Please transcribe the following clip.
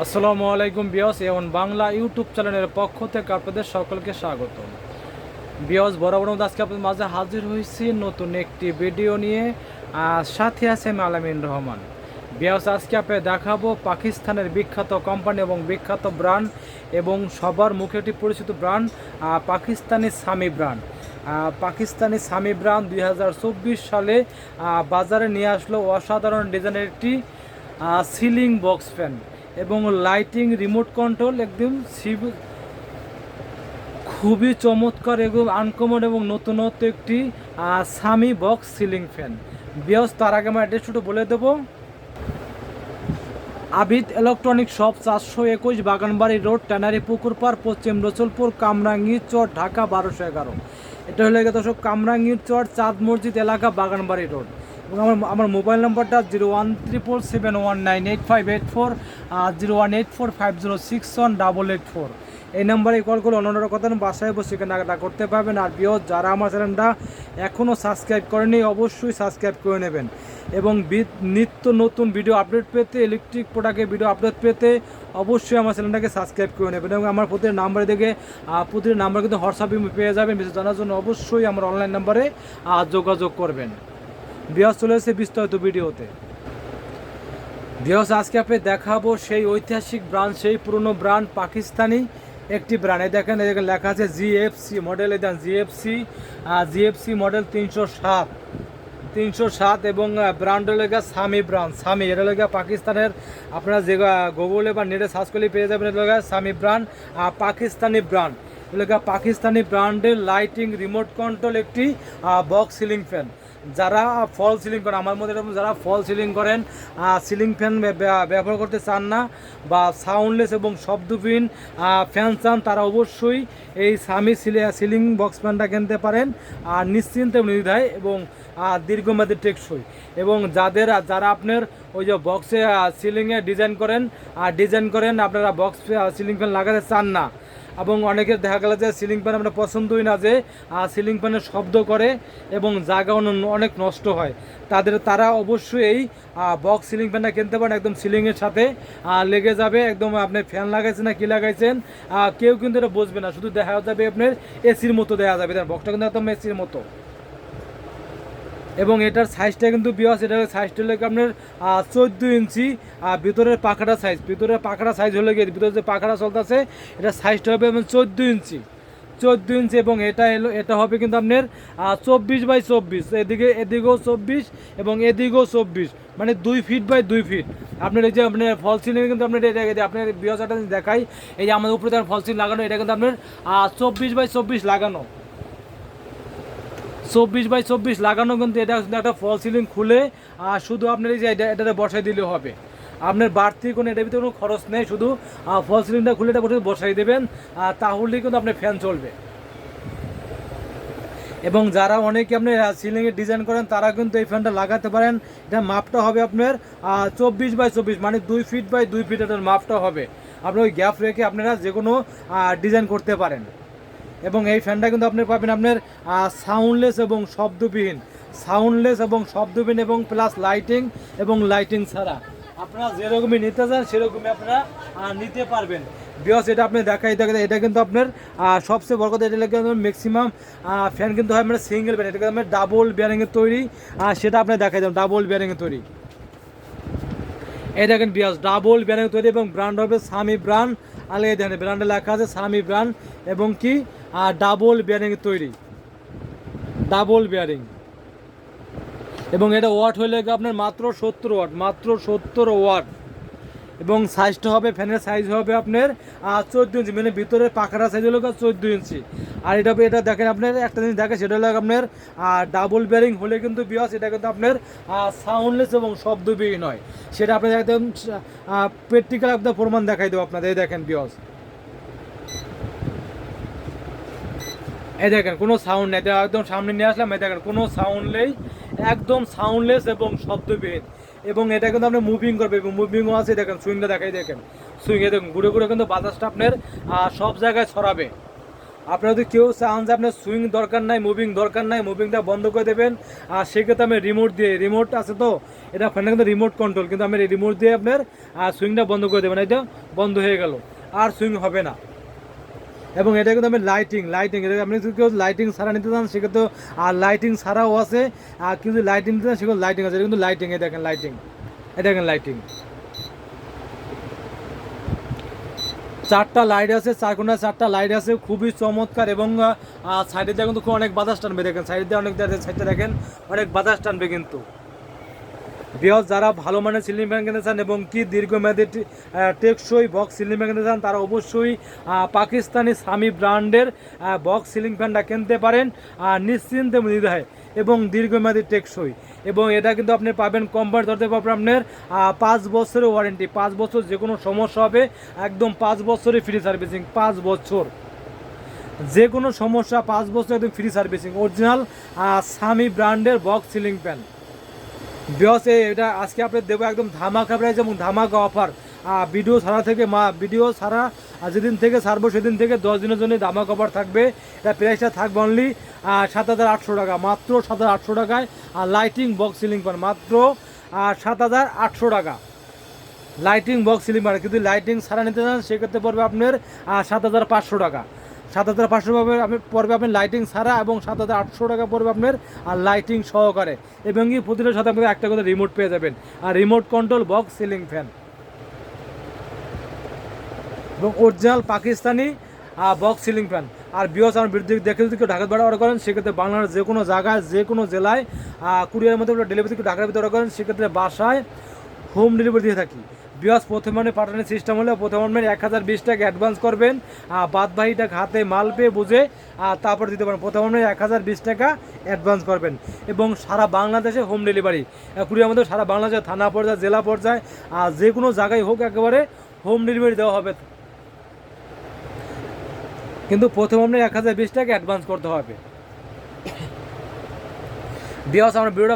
আসসালামু আলাইকুম বিয়স এবং বাংলা ইউটিউব চ্যানেলের পক্ষ থেকে আপনাদের সকলকে স্বাগত বিয়স, বরাবর আজকে আপনাদের মাঝে হাজির হয়েছি নতুন একটি ভিডিও নিয়ে। সাথে আছে আমি আলামিন রহমান। বিয়স, আজকে আপনি দেখাবো পাকিস্তানের বিখ্যাত কোম্পানি এবং বিখ্যাত ব্র্যান্ড এবং সবার মুখে একটি পরিচিত brand Pakistani Sami brand. Pakistani Sami brand দুই হাজার চব্বিশ সালে বাজারে নিয়ে আসলো অসাধারণ ডিজাইনের একটি সিলিং বক্স ফ্যান। এবং লাইটিং রিমোট কন্ট্রোল একদম খুবই চমৎকার এবং আনকমন এবং নতুনত্ব একটি সামি বক্স সিলিং ফ্যান বিয়স তার আগে আমার অ্যাড্রেস বলে দেবো। আবিদ ইলেকট্রনিক শপ চারশো একুশ বাগানবাড়ি রোড ট্যানারি পুকুর পার পশ্চিম রসুলপুর কামরাঙ্গি চর, ঢাকা বারোশো এগারো। এটা হলে গিয়ে দর্শক, কামরাঙ্গির চর, চাঁদ মসজিদ এলাকা, বাগানবাড়ি রোড এবং আমার আমার মোবাইল নাম্বারটা zero one triple seven one nine eight five eight four, আর zero one eight four five zero six one double eight four. এই নাম্বারে কল করে অন্যান্য কথা বাসায় বসে কেনাকাটা করতে পারবেন। আর বিয় যারা আমার চ্যানেলটা এখনও সাবস্ক্রাইব করেনি অবশ্যই সাবস্ক্রাইব করে নেবেন। এবং নিত্য নতুন ভিডিও আপডেট পেতে ইলেকট্রিক প্রোডাক্টের ভিডিও আপডেট পেতে অবশ্যই আমার চ্যানেলটাকে সাবস্ক্রাইব করে নেবেন। এবং আমার প্রতিটি নাম্বারে দেখে প্রতিটি নাম্বার কিন্তু হোয়াটসঅ্যাপে পেয়ে যাবেন। বিশেষ জানার জন্য অবশ্যই আমার অনলাইন নাম্বারে যোগাযোগ করবেন। বিয়াস চলে এসেছে বিস্তারিত ভিডিওতে। বিয়াস আজকে আপনি দেখাবো সেই ঐতিহাসিক ব্র্যান্ড সেই পুরনো ব্র্যান্ড পাকিস্তানি একটি ব্র্যান্ড এই দেখেন এই দেখেন, লেখা আছে জিএফসি মডেল এই দেখেন জিএফসি জিএফসি মডেল তিনশো সাত। তিনশো সাত এবং ব্র্যান্ড লেগা সামি ব্র্যান্ড সামি এটা লেগা পাকিস্তানের, আপনারা যে গুগলে বা নেটে সার্চ করলে পেয়ে যাবেন, এটা লেগা সামি আর পাকিস্তানি ব্র্যান্ড এলাকা পাকিস্তানি ব্র্যান্ডের লাইটিং রিমোট কন্ট্রোল একটি বক্স সিলিং ফ্যান যারা ফল সিলিং করেন, আমার মধ্যে এরকম যারা ফল সিলিং করেন সিলিং ফ্যান ব্যবহার করতে চান না বা সাউন্ডলেস এবং শব্দবিহীন ফ্যান চান, তারা অবশ্যই এই সামি সিলিং বক্স ফ্যানটা কিনতে পারেন। আর নিশ্চিন্তে নির্ধায় এবং দীর্ঘমেয়াদী টেকসই। এবং যাদের, যারা আপনার ওই যে বক্সে সিলিংয়ে ডিজাইন করেন আর ডিজাইন করেন, আপনারা বক্স সিলিং ফ্যান লাগাতে চান না এবং অনেকের দেখা গেল যে সিলিং ফ্যান আমরা পছন্দই না যে সিলিং ফ্যানের শব্দ করে এবং জায়গা অনেক নষ্ট হয়। তাদের, তারা অবশ্যই এই বক্স সিলিং ফ্যানটা কিনতে পারেন একদম সিলিংয়ের সাথে। লেগে যাবে, একদম আপনি ফ্যান লাগাইছেন না কী লাগাইছেন কেউ কিন্তু এটা বসবে না। শুধু দেখা যাবে আপনার এসির মতো দেখা যাবে। বক্সটা কিন্তু একদম এসির মতো। এবং এটার সাইজটা কিন্তু বিয়াস এটার সাইজটা হলে আপনার চোদ্দ ইঞ্চি আর ভিতরের পাখাটা সাইজ ভিতরের পাখাটা সাইজ হলে গিয়ে ভিতরে যে পাখাটা চলতেছে, এটা সাইজটা হবে এবং চোদ্দ ইঞ্চি। চোদ্দ ইঞ্চি এবং এটা এলো এটা হবে কিন্তু আপনার চব্বিশ বাই চব্বিশ। এদিকে, এদিকেও চব্বিশ এবং এদিকেও চব্বিশ। মানে দুই ফিট বাই দুই ফিট আপনার এই যে আপনার ফল সিলিং কিন্তু আপনার এটা এটা আপনার বিয়াসটা দেখাই। এই যে আমাদের উপরে ফল সিলিং লাগানো, এটা কিন্তু আপনার চব্বিশ বাই চব্বিশ লাগানো। চব্বিশ বাই চব্বিশ লাগানো কিন্তু এটা একটা ফল সিলিং খুলে, আর শুধু আপনার এই যে এটা, এটাতে বসাই দিলে হবে। আপনার বাড়তি কোনো, এটার ভিতরে কোনো খরচ নেই, শুধু ফল সিলিংটা খুলে এটা বসে বসাই দেবেন, আর তাহলেই কিন্তু আপনার ফ্যান চলবে। এবং যারা অনেকে আপনি সিলিংয়ে ডিজাইন করেন, তারা কিন্তু এই ফ্যানটা লাগাতে পারেন। এটা মাপটা হবে আপনার চব্বিশ বাই চব্বিশ মানে দুই ফিট বাই দুই ফিট এটার মাপটা হবে। আপনার ওই গ্যাপ রেখে আপনারা যে কোনো ডিজাইন করতে পারেন। এবং এই ফ্যানটা কিন্তু আপনি পাবেন আপনার সাউন্ডলেস এবং শব্দবিহীন। সাউন্ডলেস এবং শব্দবিহীন এবং প্লাস লাইটিং এবং লাইটিং ছাড়া। আপনারা যেরকমই নিতে চান, সেরকমই আপনারা নিতে পারবেন। বিকজ এটা আপনি দেখাই দেখেন এটা কিন্তু আপনার সবচেয়ে বড় কথা, এটা কিন্তু ম্যাক্সিমাম ফ্যান কিন্তু হয় মানে সিঙ্গেল ব্যারিং এটা কিন্তু আপনার ডাবল ব্যারিংয়ের তৈরি। সেটা আপনি দেখাই দেবেন ডাবল ব্যারিংয়ের তৈরি। এই দেখেন বিয়াস ডাবল ব্যানার তৈরি এবং ব্র্যান্ড হবে স্বামী ব্র্যান্ড আলে এই দেখেন ব্র্যান্ডে লেখা আছে স্বামী ব্র্যান্ড এবং কি? ডাবল ব্যারিং তৈরি। ডাবল ব্যারিং এবং এটা ওয়াট হয়ে গিয়ে আপনার মাত্র সত্তর ওয়াট মাত্র সত্তর ওয়াট এবং সাইজটা হবে ফ্যানের সাইজ হবে আপনার চোদ্দ ইঞ্চি মানে ভিতরে পাখাটা সাইজ হলো চোদ্দ ইঞ্চি আর এটা এটা দেখেন আপনার, একটা জিনিস দেখেন, সেটা হলো আপনার ডাবল ব্যারিং হলে কিন্তু বিয়াস এটা কিন্তু আপনার সাউন্ডলেস এবং শব্দবিহীন হয়। সেটা আপনাদের একদম প্র্যাকটিক্যাল একদম প্রমাণ দেখাই দেবো আপনাদের, এই দেখেন বিয়াস এই দেখেন, কোনো সাউন্ড নেই। একদম সামনে নিয়ে আসলাম, এই দেখেন, কোনো সাউন্ড নেই। একদম সাউন্ডলেস এবং শব্দবিহীন এবং এটা কিন্তু আপনি মুভিং করবে এবং মুভিংও আছে, দেখেন সুইংটা দেখাই, দেখেন। সুইংয়ে দেখুন, ঘুরে ঘুরে কিন্তু বাতাসটা আপনার সব জায়গায় ছড়াবে। আপনারা যদি কেউ চান যে আপনার সুইং দরকার নাই মুভিং দরকার নাই মুভিংটা বন্ধ করে দেবেন, আর সেক্ষেত্রে আমি রিমোট দিয়ে রিমোট আছে তো, এটা ফ্যানটা কিন্তু রিমোট কন্ট্রোল কিন্তু আমি রিমোট দিয়ে আপনার সুইংটা বন্ধ করে দেবেন, এটা বন্ধ হয়ে গেল, আর সুইং হবে না। এবং এটা কিন্তু আমি লাইটিং লাইটিং এটা আপনি যদি কেউ লাইটিং ছাড়া নিতে চান, সেক্ষেত্রে আর লাইটিং ছাড়াও আছে। আর কিন্তু লাইটিং নিতে চান সেগুলো লাইটিং আছে। এটা কিন্তু লাইটিং এই দেখেন লাইটিং এটা দেখেন লাইটিং চারটা লাইট আছে চার কোনায় চারটা লাইট আছে। খুবই চমৎকার এবং সাইডে দিয়ে কিন্তু অনেক বাতাস টানবে। দেখেন সাইডে দিয়ে অনেক সাইডটা দেখেন, অনেক বাতাস টানবে কিন্তু। বৃহৎ যারা ভালো মানের সিলিং ফ্যান কিনতে চান এবং কি দীর্ঘমেয়াদী টেকসই বক্স সিলিং ফ্যান কিনতে চান, তারা অবশ্যই পাকিস্তানি সামি ব্র্যান্ডের বক্স সিলিং ফ্যানটা কিনতে পারেন নিশ্চিন্তে নির্ধায় এবং দীর্ঘমেয়াদী টেকসই। এবং এটা কিন্তু আপনি পাবেন কোম্পানি ধরতে পারবেন আপনার পাঁচ বছরের ওয়ারেন্টি পাঁচ বছর যে কোনো সমস্যা হবে, একদম পাঁচ বছরের ফ্রি সার্ভিসিং পাঁচ বছর। যে কোনো সমস্যা, পাঁচ বছর একদম ফ্রি সার্ভিসিং অরিজিনাল সামি ব্র্যান্ডের বক্স সিলিং ফ্যান। বিয়স এটা আজকে আপনাদের দেবো একদম ধামাকা প্রাইস এবং ধামাকা অফার ভিডিও ছাড়া থেকে মা ভিডিও আর যেদিন থেকে ছাড়বো সেদিন থেকে দশ দিনের জন্য ধামাকা অফার থাকবে। এটা প্রাইসটা থাকবে অনলি সাত হাজার আটশো টাকা, মাত্র সাত হাজার আটশো টাকায়। আর লাইটিং বক্স সিলিং ফ্যান মাত্র সাত হাজার আটশো টাকা। লাইটিং বক্স সিলিং ফ্যান কিন্তু লাইটিং ছাড়া নিতে চান, সেক্ষেত্রে পড়বে আপনার সাত হাজার পাঁচশো টাকা। সাত হাজার পাঁচশো পাবে আপনি পড়বে আপনার লাইটিং ছাড়া এবং সাত হাজার আটশো টাকা পড়বে আপনার আর লাইটিং সহকারে। এবং কি প্রতিটার সাথে আপনার একটা করে রিমোট পেয়ে যাবেন। আর remote control box ceiling fan এবং original Pakistani box ceiling fan আর বিয়স আমার বিরুদ্ধে দেখে যদি কেউ ঢাকার ভাড়া অর্ডার করেন, সেক্ষেত্রে বাংলার যে কোনো জায়গায়, যে কোনো জেলায় কুরিয়ারের মধ্যে ডেলিভারি থেকে ঢাকার ভিতরে অর্ডার করেন, সেক্ষেত্রে বাসায় হোম ডেলিভারি দিয়ে থাকি। বিয়াস প্রথম মানে পাঠানোর সিস্টেম হলে প্রথম মানে এক হাজার বিশ টাকা অ্যাডভান্স করবেন, আর বাদ বাকিটা হাতে মাল পেয়ে বুঝে, আর তারপর দিতে পারেন। প্রথম মানে এক হাজার বিশ টাকা অ্যাডভান্স করবেন। এবং সারা বাংলাদেশে হোম ডেলিভারি কুরিয়ার মধ্যে সারা বাংলাদেশে থানা পর্যায়ে, জেলা পর্যায়ে, আর যে কোনো জায়গায় হোক একেবারে হোম ডেলিভারি দেওয়া হবে। কিন্তু প্রথম আপনার এক হাজার বিশ টাকা অ্যাডভান্স করতে হবে। বিয়াস, আমার ভিডিওটা